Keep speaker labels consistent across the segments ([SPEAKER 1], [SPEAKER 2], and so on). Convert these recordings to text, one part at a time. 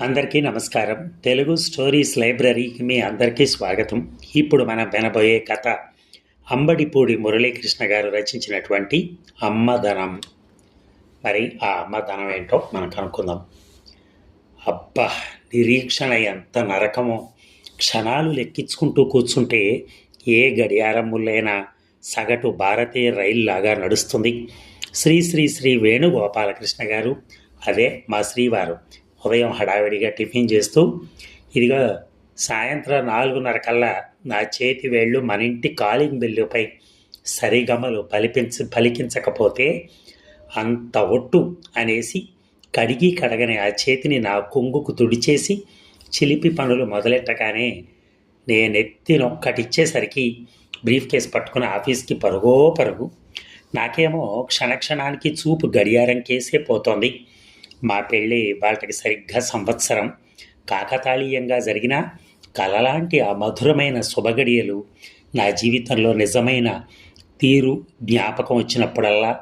[SPEAKER 1] అందరికీ నమస్కారం. తెలుగు స్టోరీస్ లైబ్రరీకి మీ అందరికీ స్వాగతం. ఇప్పుడు మనం వినబోయే కథ అంబడిపూడి మురళీకృష్ణ గారు రచించినటువంటి అమ్మధనం మరి ఆ అమ్మధనం ఏంటో మనం కనుక్కుందాం. అబ్బా నిరీక్షణ ఎంత నరకమో. క్షణాలు లెక్కించుకుంటూ కూర్చుంటే ఏ గడియారములైనా సగటు భారతీయ రైల్లాగా నడుస్తుంది. శ్రీ శ్రీ శ్రీ వేణుగోపాలకృష్ణ గారు అదే మా శ్రీవారు. ఉదయం హడావిడిగా టిఫిన్ చేస్తూ ఇదిగో సాయంత్రం నాలుగున్నర కల్లా నా చేతి వేళ్ళు మన ఇంటి కాలింగ్ బిల్లుపై సరిగమలు పలిపించ పలికించకపోతే అంత ఒట్టు అనేసి కడిగి కడగని ఆ చేతిని నా కొంగుకు తుడిచేసి చిలిపి పనులు మొదలెట్టగానే నేనెత్తినొక్కటిచ్చేసరికి బ్రీఫ్ కేస్ పట్టుకుని ఆఫీస్కి పరుగో పరుగు. నాకేమో క్షణక్షణానికి చూపు గడియారం కేసే పోతోంది. మా పెళ్ళి వాళ్ళకి సరిగ్గా సంవత్సరం. కాకతాళీయంగా జరిగిన కలలాంటి ఆ మధురమైన శుభగడియలు నా జీవితంలో నిజమైన తీరు జ్ఞాపకం వచ్చినప్పుడల్లా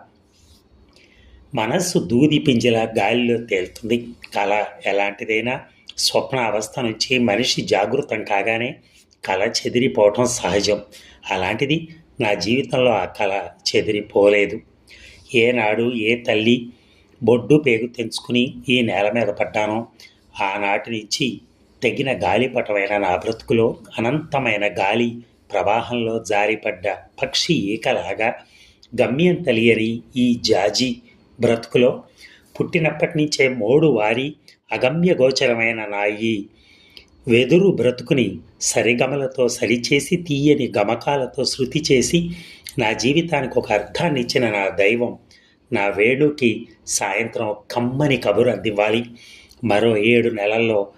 [SPEAKER 1] మనస్సు దూది పింజల గాలిలో తేలుతుంది. కళ ఎలాంటిదైనా స్వప్న అవస్థ నుంచి మనిషి జాగృతం కాగానే కళ చెదిరిపోవటం సహజం. అలాంటిది నా జీవితంలో ఆ కళ చెదిరిపోలేదు. ఏనాడు ఏ తల్లి బొడ్డు పేగు తెంచుకుని ఈ నేల మీద పడ్డాను. ఆనాటి నుంచి తగిన గాలిపటమైన నా బ్రతుకులో అనంతమైన గాలి ప్రవాహంలో జారిపడ్డ పక్షి ఈకలాగా గమ్యం తెలియని ఈ జాజి బ్రతుకులో పుట్టినప్పటి నుంచే మోడు వారి అగమ్య గోచరమైన నా ఈ వెదురు బ్రతుకుని సరిగమలతో సరిచేసి తీయని గమకాలతో శృతి చేసి నా జీవితానికి ఒక అర్థాన్ని ఇచ్చిన నా దైవం నా వేణుకి సాయంత్రం కమ్మని కబురు అందివ్వాలి. మరో ఏడు నెలల్లో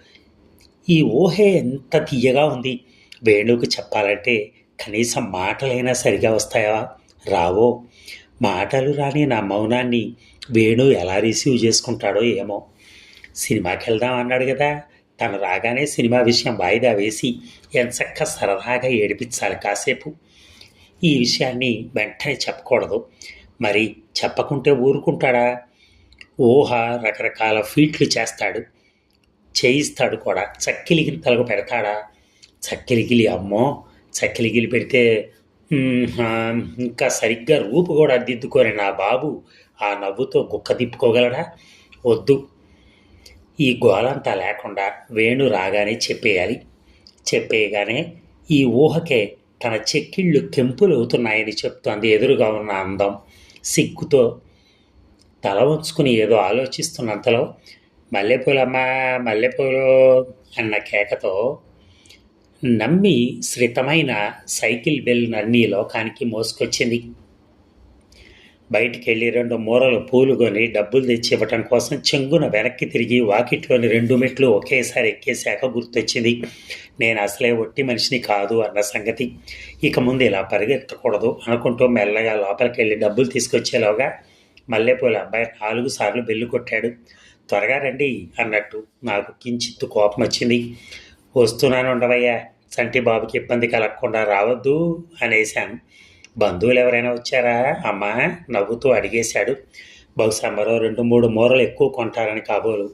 [SPEAKER 1] ఈ ఊహే ఎంత తీయగా ఉంది. వేణుకు చెప్పాలంటే కనీసం మాటలైనా సరిగా వస్తాయా? రావో. మాటలు రాని నా మౌనాన్ని వేణు ఎలా రిసీవ్ చేసుకుంటాడో ఏమో. సినిమాకి వెళ్దాం అన్నాడు కదా తను రాగానే సినిమా విషయం వాయిదా వేసి ఎంచక్క సరదాగా ఏడిపించాలి కాసేపు. ఈ విషయాన్ని వెంటనే చెప్పకూడదు. మరి చెప్పకుంటే ఊరుకుంటాడా? ఊహ రకరకాల ఫీట్లు చేస్తాడు. చేయిస్తాడు కూడా. చక్కిలిగిలి తలకు పెడతాడా? చక్కిలిగిలి అమ్మో! చక్కిలిగిలి పెడితే ఇంకా సరిగ్గా రూపు కూడా దిద్దుకోని నా బాబు. ఆ నవ్వుతో గుక్క తిప్పుకోగలడా? వద్దు. ఈ గోలంతా లేకుండా వేణు రాగానే చెప్పేయాలి. చెప్పేయగానే ఈ ఊహకే తన చెక్కిళ్ళు కెంపులు అవుతున్నాయని చెప్తోంది ఎదురుగా ఉన్న అందం. సిగ్గుతో తల ఉంచుకుని ఏదో ఆలోచిస్తున్నంతలో మల్లెపూలమ్మా మల్లెపూలు అన్న కేకతో నమ్మి శ్రితమైన సైకిల్ బెల్ నన్నీ లోకానికి మోసుకొచ్చింది. బయటికి వెళ్ళి రెండు మూరలు పూలు కొని డబ్బులు తెచ్చి ఇవ్వటం కోసం చెంగున వెనక్కి తిరిగి వాకిట్లోని రెండు మెట్లు ఒకేసారి ఎక్కేశాక గుర్తొచ్చింది. నేను అసలే ఒట్టి మనిషిని కాదు అన్న సంగతి. ఇక ముందు ఇలా పరిగెత్తకూడదు అనుకుంటూ మెల్లగా లోపలికి వెళ్ళి డబ్బులు తీసుకొచ్చేలోగా మల్లెపూల అబ్బాయి నాలుగు సార్లు బెల్లు కొట్టాడు. త్వరగా రండి అన్నట్టు నాకు కించిత్తు కోపం వచ్చింది వస్తున్నాను ఉండవయ్యా చంటి బాబుకి ఇబ్బంది కలగకుండా రావద్దు అనేశాను. బంధువులు ఎవరైనా వచ్చారా? అమ్మా నవ్వుతూ అడిగేశాడు. బహుశా మరో రెండు మూడు మూరలు ఎక్కువ కొంటారని కాబోలు.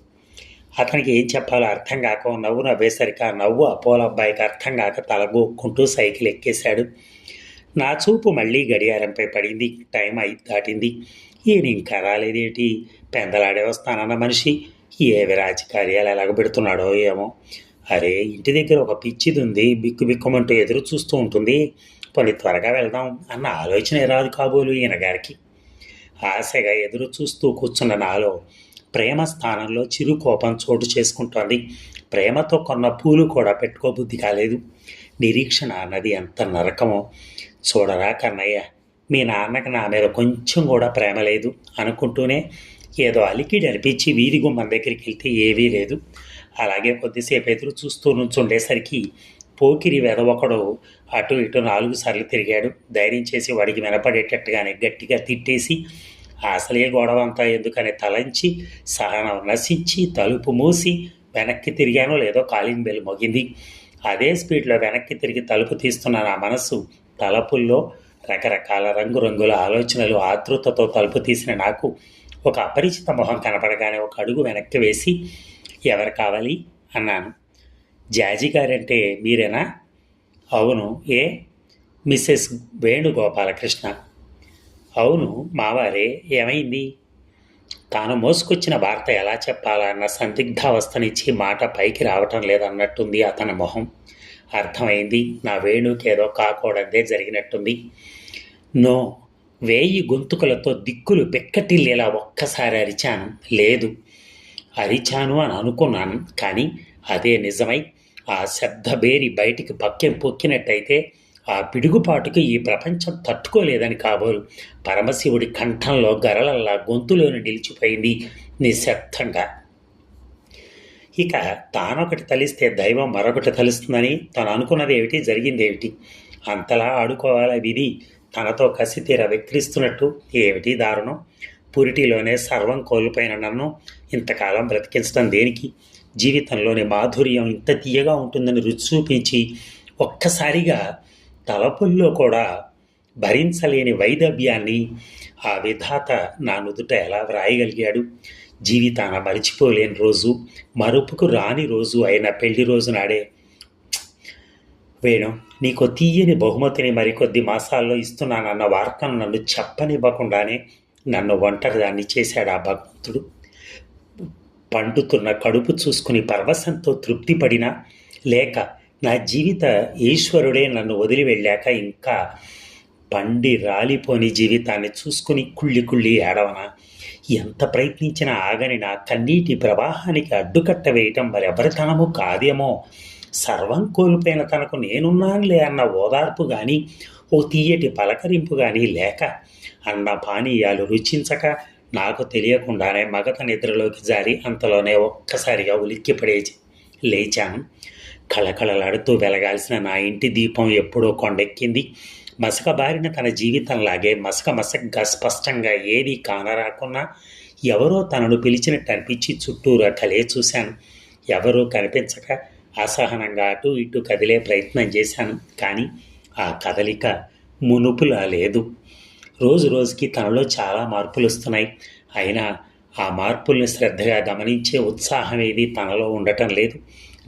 [SPEAKER 1] అతనికి ఏం చెప్పాలో అర్థం కాక నవ్వు నవ్వేసరికి ఆ నవ్వు అపోలో అబ్బాయికి అర్థం కాక తలగొక్కుంటూ సైకిల్ ఎక్కేశాడు. నా చూపు మళ్ళీ గడియారంపై పడింది. టైం అయి దాటింది. ఈయన ఇంకా రాలేదేటి? పెందలాడే వస్తానన్న మనిషి. ఏవి రాజకార్యాలు ఎలాగబెడుతున్నాడో ఏమో. అరే ఇంటి దగ్గర ఒక పిచ్చిది ఉంది బిక్కు బిక్కుమంటూ ఎదురు చూస్తూ ఉంటుంది. కొన్ని త్వరగా వెళ్దాం అన్న ఆలోచన రాదు కాబోలు ఈయన గారికి. ఆశగా ఎదురు చూస్తూ కూర్చున్న నాలో ప్రేమ స్థానంలో చిరు కోపం చోటు చేసుకుంటోంది. ప్రేమతో కొన్న పూలు కూడా పెట్టుకోబుద్ధి కాలేదు. నిరీక్షణ అన్నది ఎంత నరకమో. చూడరా కన్నయ్య మీ నాన్నకి నా మీద కొంచెం కూడా ప్రేమ లేదు అనుకుంటూనే ఏదో అలికిడి అనిపించి వీధి గుమ్మం దగ్గరికి వెళ్తే ఏవీ లేదు. అలాగే కొద్దిసేపు ఎదురు చూస్తూ నుంచుండేసరికి పోకిరి వెద ఒకడు అటు ఇటు నాలుగు సార్లు తిరిగాడు. ధైర్యం చేసి వాడికి వినపడేటట్టుగానే గట్టిగా తిట్టేసి అసలే గొడవ అంతా ఎందుకని తలంచి సహనం నశించి తలుపు మూసి వెనక్కి తిరిగానో లేదో కాలింగ్ బెల్ మోగింది. అదే స్పీడ్లో వెనక్కి తిరిగి తలుపు తీస్తున్న నా మనసు తలుపుల్లో రకరకాల రంగురంగుల ఆలోచనలు ఆతృతతో తలుపు తీసిన నాకు ఒక అపరిచిత మొహం కనపడగానే ఒక అడుగు వెనక్కి వేసి ఎవరు కావాలి? అన్నాను. జాజీ గారంటే మీరేనా? అవును ఏ? మిస్సెస్ వేణుగోపాలకృష్ణ. అవును మావారే ఏమైంది? తాను మోసుకొచ్చిన వార్త ఎలా చెప్పాలా అన్న సందిగ్ధావస్థనిచ్చి మాట పైకి రావటం లేదన్నట్టుంది అతని మొహం. అర్థమైంది నా వేణుకేదో కాకూడదే జరిగినట్టుంది. నో వేయి గొంతుకులతో దిక్కులు పెక్కటిల్లేలా ఒక్కసారి అరిచాను. లేదు అరిచాను అని అనుకున్నాను కానీ అదే నిజమై ఆ శబ్దబేరి బయటికి పక్కెం పొక్కినట్టయితే ఆ పిడుగుపాటుకు ఈ ప్రపంచం తట్టుకోలేదని కాబోలు. పరమశివుడి కంఠంలో గరలల్లా గొంతులోని నిలిచిపోయింది నిశ్శబ్దంగా. ఇక తానొకటి తలిస్తే దైవం మరొకటి తలుస్తుందని తను అనుకున్నది ఏమిటి జరిగింది ఏమిటి అంతలా ఆడుకోవాల విధి. తనతో కసి తీర వెక్కిరిస్తున్నట్టు ఏమిటి దారుణం? పురిటిలోనే సర్వం కోల్పోయిన నన్ను ఇంతకాలం బ్రతికించడం దేనికి? జీవితంలోని మాధుర్యం ఇంత తీయగా ఉంటుందని రుచి చూపించి ఒక్కసారిగా తలపుల్లో కూడా భరించలేని వైదవ్యాన్ని ఆ విధాత నా నుదుట ఎలా వ్రాయగలిగాడు? జీవితాన మరిచిపోలేని రోజు మరుపుకు రాని రోజు అయిన పెళ్ళి రోజు నాడే. వేణు నీకు తీయని బహుమతిని మరికొద్ది మాసాల్లో ఇస్తున్నానన్న వార్తను నన్ను చెప్పనివ్వకుండానే నన్ను ఒంటరిదాన్ని చేశాడు ఆ భగవంతుడు. పండుతున్న కడుపు చూసుకుని పరవశంతో తృప్తిపడినా లేక నా జీవిత ఈశ్వరుడే నన్ను వదిలి వెళ్ళాక ఇంకా పండి రాలిపోని జీవితాన్ని చూసుకుని కుళ్ళి కుళ్ళి ఏడవనా? ఎంత ప్రయత్నించినా ఆగని నా కన్నీటి ప్రవాహానికి అడ్డుకట్ట వేయటం మరెవరితనము కాదేమో. సర్వం కోల్పోయిన తనకు నేనున్నానులే అన్న ఓదార్పు కానీ ఓ తీయటి పలకరింపు కానీ లేక అన్న పానీయాలు రుచించక నాకు తెలియకుండానే మగత నిద్రలోకి జారి అంతలోనే ఒక్కసారిగా ఉలిక్కిపడేసి లేచాను. కళకళలాడుతూ వెలగాల్సిన నా ఇంటి దీపం ఎప్పుడో కొండెక్కింది. మసకబారిన తన జీవితంలాగే మసక మసగ్గా స్పష్టంగా ఏదీ కానరాకున్నా ఎవరో తనను పిలిచినట్టు అనిపించి చుట్టూరా కలే చూశాను. ఎవరూ కనిపించక అసహనంగా అటు ఇటు కదిలే ప్రయత్నం చేశాను. కానీ ఆ కదలిక మునుపులా లేదు. రోజు రోజుకి తనలో చాలా మార్పులు వస్తున్నాయి. అయినా ఆ మార్పుల్ని శ్రద్ధగా గమనించే ఉత్సాహం ఏది తనలో ఉండటం లేదు.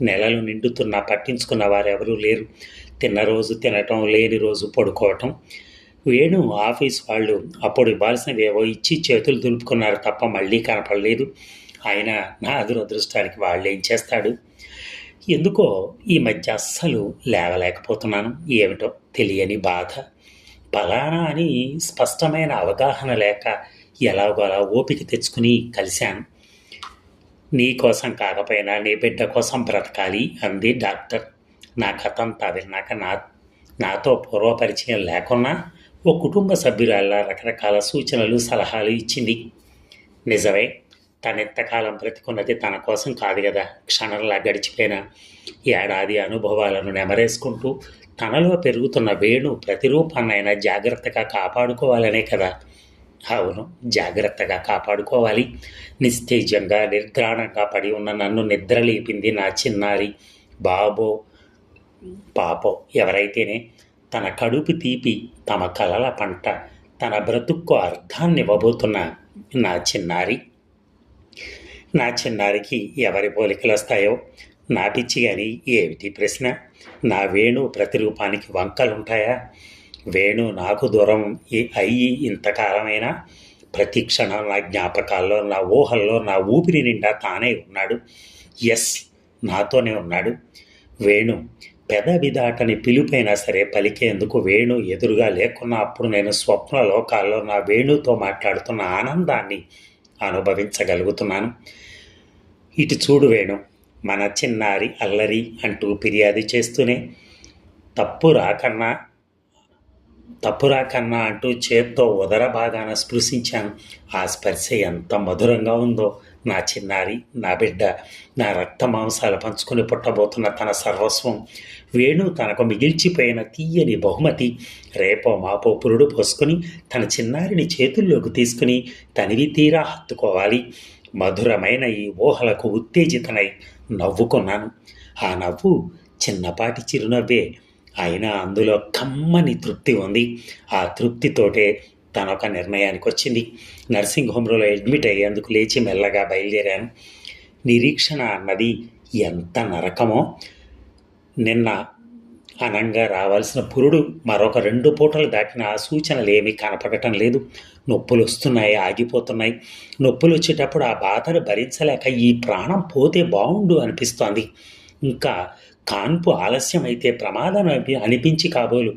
[SPEAKER 1] నెలలు నిండుతున్నా పట్టించుకున్న వారెవరూ లేరు. తిన్న రోజు తినటం లేని రోజు పడుకోవటం. వేణు ఆఫీస్ వాళ్ళు అప్పుడు ఇవ్వాల్సినవేవో ఇచ్చి చేతులు దులుపుకున్నారు తప్ప మళ్ళీ కనపడలేదు. ఆయన నా అదురదృష్టానికి వాళ్ళు ఏం చేస్తాడు? ఎందుకో ఈ మధ్య అస్సలు లేవలేకపోతున్నాను. ఏమిటో తెలియని బాధ. ఫలానా అని స్పష్టమైన అవగాహన లేక ఎలాగోలా ఓపిక తెచ్చుకుని కలిశాను. నీ కోసం కాకపోయినా నీ బిడ్డ కోసం బ్రతకాలి అంది డాక్టర్. నా కథ అంతా విన్నాక నా నాతో పూర్వపరిచయం లేకున్నా ఓ కుటుంబ సభ్యురాల్లా రకరకాల సూచనలు సలహాలు ఇచ్చింది. నిజమే తనెంతకాలం బ్రతికున్నది తన కోసం కాదు కదా. క్షణంలా గడిచిపోయిన ఏడాది అనుభవాలను నెమరేసుకుంటూ తనలో పెరుగుతున్న వేణు ప్రతిరూపాన్నైనా జాగ్రత్తగా కాపాడుకోవాలనే కదా. అవును జాగ్రత్తగా కాపాడుకోవాలి. నిస్తేజంగా నిర్ఘాణంగా పడి ఉన్న నన్ను నిద్రలేపింది నా చిన్నారి బాబో పాపో ఎవరైతేనే తన కడుపు తీపి తమ కలల పంట తన బ్రతుక్కు అర్థాన్ని ఇవ్వబోతున్న నా చిన్నారి. నా చిన్నారికి ఎవరి పోలికలు వస్తాయో? నా పిచ్చి కానీ ఏమిటి ప్రశ్న? నా వేణు ప్రతిరూపానికి వంకలుంటాయా? వేణు నాకు దూరం అయ్యి ఇంతకాలమైనా ప్రతి క్షణం నా జ్ఞాపకాల్లో నా ఊహల్లో నా ఊపిరి నిండా తానే ఉన్నాడు. ఎస్ నాతోనే ఉన్నాడు. వేణు పెదవి దాటని పిలుపైనా సరే పలికేందుకు వేణు ఎదురుగా లేకున్నా అప్పుడు నేను స్వప్న లోకాల్లో నా వేణుతో మాట్లాడుతున్న ఆనందాన్ని అనుభవించగలుగుతున్నాను. ఇటు చూడు వేణు మన చిన్నారి అల్లరి అంటూ ఫిర్యాదు చేస్తూనే తప్పు రాకన్నా తప్పు రాకన్నా అంటూ చేత్తో ఉదర భాగాన స్పృశించాను. ఆ స్పర్శ ఎంత మధురంగా ఉందో. నా చిన్నారి నా బిడ్డ నా రక్త మాంసాలు పంచుకొని పుట్టబోతున్న తన సర్వస్వం వేణు తనకు మిగిల్చిపోయిన తీయని బహుమతి రేపో మాపో పురుడు పోసుకుని తన చిన్నారిని చేతుల్లోకి తీసుకుని తనివి తీరా హత్తుకోవాలి. మధురమైన ఈ ఊహలకు ఉత్తేజితనై నవ్వుకున్నాను. ఆ నవ్వు చిన్నపాటి చిరునవ్వే. అయినా అందులో కమ్మని తృప్తి ఉంది. ఆ తృప్తితోటే తను ఒక నిర్ణయానికి వచ్చింది నర్సింగ్ హోమ్లో అడ్మిట్ అయ్యేందుకు లేచి మెల్లగా బయలుదేరాను. నిరీక్షణ అన్నది ఎంత నరకమో నిన్న అనంగా రావాల్సిన పురుడు మరొక రెండు పూటలు దాటిన ఆ సూచనలు కనపడటం లేదు. నొప్పులు వస్తున్నాయి ఆగిపోతున్నాయి. నొప్పులు వచ్చేటప్పుడు ఆ బాధను భరించలేక ఈ ప్రాణం పోతే బాగుండు అనిపిస్తోంది. ఇంకా కాన్పు ఆలస్యం అయితే ప్రమాదం అనిపించి కాబోలు.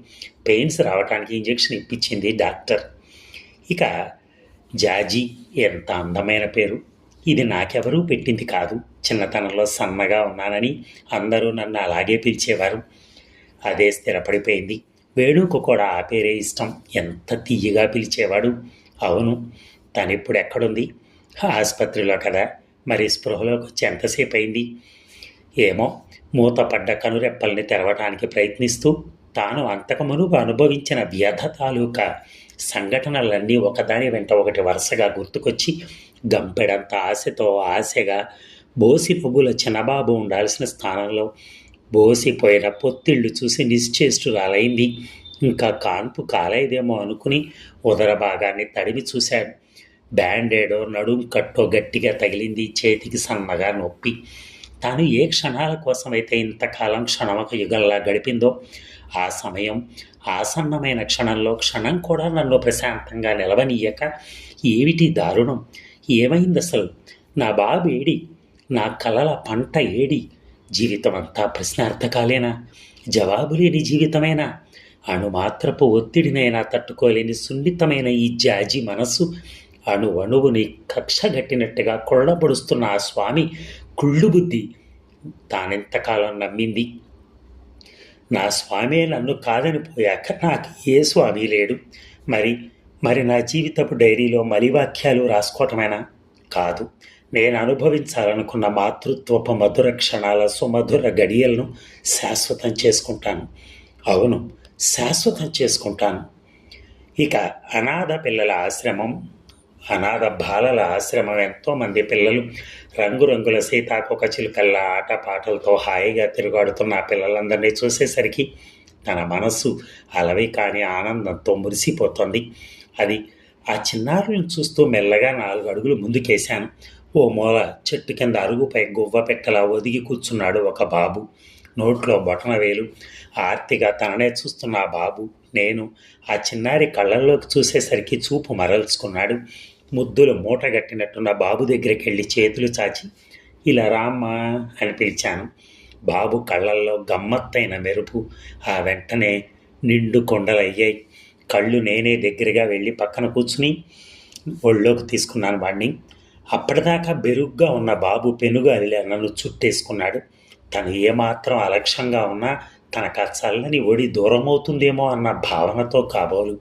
[SPEAKER 1] పెయిన్స్ రావడానికి ఇంజెక్షన్ ఇప్పించింది డాక్టర్. ఇక జాజీ ఎంత అందమైన పేరు. ఇది నాకెవరూ పెట్టింది కాదు. చిన్నతనంలో సన్నగా ఉన్నానని అందరూ నన్ను అలాగే పిలిచేవారు. అదే స్థిరపడిపోయింది. వేణుకు కూడా ఆ పేరే ఇష్టం. ఎంత తీయగా పిలిచేవాడు. అవును తను ఇప్పుడు ఎక్కడుంది? ఆసుపత్రిలో కదా. మరి స్పృహలోకి వచ్చి ఎంతసేపు అయింది ఏమో మూతపడ్డ కనురెప్పల్ని తెరవటానికి ప్రయత్నిస్తూ తాను అంతకు మునుపు అనుభవించిన వ్యధ తాలూకా సంఘటనలన్నీ ఒకదాని వెంట ఒకటి వరుసగా గుర్తుకొచ్చి గంపెడంత ఆశతో ఆశగా బోసి పువ్వుల చిన్నబాబు ఉండాల్సిన స్థానంలో బోసిపోయిన పొత్తిళ్ళు చూసి నిశ్చేష్టురాలైంది. ఇంకా కాన్పు కాలేదేమో అనుకుని ఉదర భాగాన్ని తడివి చూశాడు బ్యాండేడో నడుం కట్టో గట్టిగా తగిలింది చేతికి సన్నగా నొప్పి. తాను ఏ క్షణాల కోసమైతే ఇంతకాలం క్షణమక యుగంలా గడిపిందో ఆ సమయం ఆసన్నమైన క్షణంలో క్షణం కూడా నన్ను ప్రశాంతంగా నిలవనీయక ఏమిటి దారుణం? ఏమైంది అసలు నా బాబు ఏడి? నా కలల పంట ఏడి? జీవితం అంతా ప్రశ్నార్థకాలేనా? జవాబు లేని జీవితమేనా? అణుమాత్రపు ఒత్తిడినైనా తట్టుకోలేని సున్నితమైన ఈ జాజి మనస్సు అణు అణువుని కక్షగట్టినట్టుగా కొళ్ళబడుస్తున్న ఆ స్వామి కుళ్ళు బుద్ధి. తానెంతకాలం నమ్మింది? నా స్వామే నన్ను కాదని పోయాక నాకు ఏ స్వామి లేడు. మరి మరి నా జీవితపు డైరీలో మలివాక్యాలు రాసుకోవటమేనా? కాదు. నేను అనుభవించాలనుకున్న మాతృత్వపు మధుర క్షణాల సుమధుర గడియలను శాశ్వతం చేసుకుంటాను. అవును శాశ్వతం చేసుకుంటాను. ఇక అనాథ పిల్లల ఆశ్రమం అనాథ బాలల ఆశ్రమం ఎంతోమంది పిల్లలు రంగురంగుల సీతాకొక చిలుకల్లా ఆటపాటలతో హాయిగా తిరుగాడుతున్న ఆ పిల్లలందరినీ చూసేసరికి తన మనస్సు అలవి కాని ఆనందంతో మురిసిపోతుంది. అది ఆ చిన్నారులను చూస్తూ మెల్లగా నాలుగు అడుగులు ముందుకేశాను. ఓ మూల చెట్టు కింద అరుగుపై గువ్వ పెట్టలా ఒదిగి కూర్చున్నాడు ఒక బాబు. నోట్లో బొటన వేలు. ఆర్తిగా తననే చూస్తున్న ఆ బాబు నేను ఆ చిన్నారి కళ్ళల్లోకి చూసేసరికి చూపు మరల్చుకున్నాడు. ముద్దులు మూటగట్టినట్టున్న బాబు దగ్గరికి వెళ్ళి చేతులు చాచి ఇలా రామ్మా అని పిలిచాను. బాబు కళ్ళల్లో గమ్మత్తైన మెరుపు. ఆ వెంటనే నిండు కొండలయ్యాయి. కళ్ళు నేనే దగ్గరగా వెళ్ళి పక్కన కూర్చుని ఒళ్ళోకి తీసుకున్నాను వాడిని అప్పటిదాకా బెరుగ్గా ఉన్న బాబు పెనుగాలిలా నన్ను చుట్టేసుకున్నాడు. తను ఏమాత్రం అలక్ష్యంగా ఉన్నా తనకు ఆ చల్లని ఒడి దూరమవుతుందేమో అన్న భావనతో కాబోలు.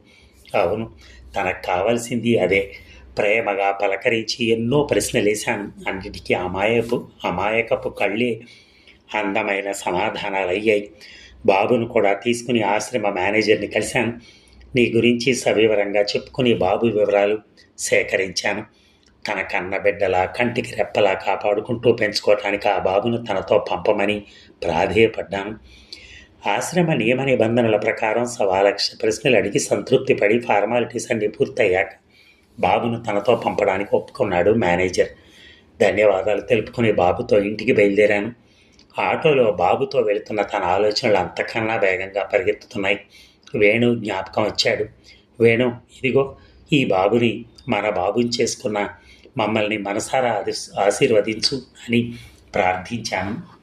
[SPEAKER 1] అవును తనకు కావాల్సింది అదే. ప్రేమగా పలకరించి ఎన్నో ప్రశ్నలేశాను. అన్నిటికీ అమాయపు అమాయకపు కళ్ళే అందమైన సమాధానాలు అయ్యాయి బాబును కూడా తీసుకుని ఆశ్రమ మేనేజర్ని కలిశాను. నీ గురించి సవివరంగా చెప్పుకుని బాబు వివరాలు సేకరించాను. తన కన్న బిడ్డలా కంటికి రెప్పలా కాపాడుకుంటూ పెంచుకోవటానికి ఆ బాబును తనతో పంపమని ప్రాధేయపడ్డాను. ఆశ్రమ నియమ నిబంధనల ప్రకారం సవా లక్ష ప్రశ్నలు అడిగి సంతృప్తిపడి ఫార్మాలిటీస్ అన్ని పూర్తయ్యాక బాబును తనతో పంపడానికి ఒప్పుకున్నాడు మేనేజర్. ధన్యవాదాలు తెలుపుకుని బాబుతో ఇంటికి బయలుదేరాను. ఆటోలో బాబుతో వెళుతున్న తన ఆలోచనలు అంతకన్నా వేగంగా పరిగెత్తుతున్నాయి. వేణు జ్ఞాపకం వచ్చాడు. వేణు ఇదిగో ఈ బాబుని మన బాబుని చేసుకున్న మమ్మల్ని మనసారా ఆశీర్వదించు అని ప్రార్థించాను.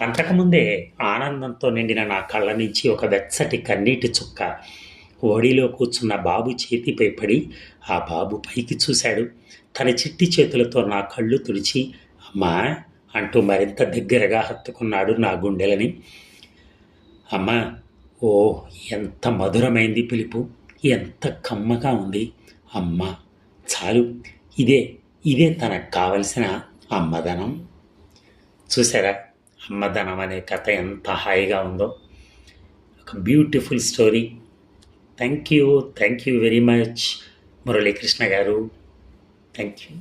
[SPEAKER 1] అంతకుముందే ఆనందంతో నిండిన నా కళ్ళ నుంచి ఒక వెచ్చటి కన్నీటి చుక్క ఓడిలో కూర్చున్న బాబు చేతిపై పడి ఆ బాబు పైకి చూశాడు. తన చిట్టి చేతులతో నా కళ్ళు తుడిచి అమ్మా అంటూ మరింత దగ్గరగా హత్తుకున్నాడు నా గుండెలని. అమ్మా ఓ ఎంత మధురమైంది పిలుపు. ఎంత కమ్మగా ఉంది. అమ్మ చాలు. ఇదే ఇదే తనకు కావలసిన అమ్మదనం. చూసారా అమ్మదనం అనే కథ ఎంత హాయిగా ఉందో. ఒక beautiful story. Thank you thank you very much Muralikrishna గారు థ్యాంక్ యూ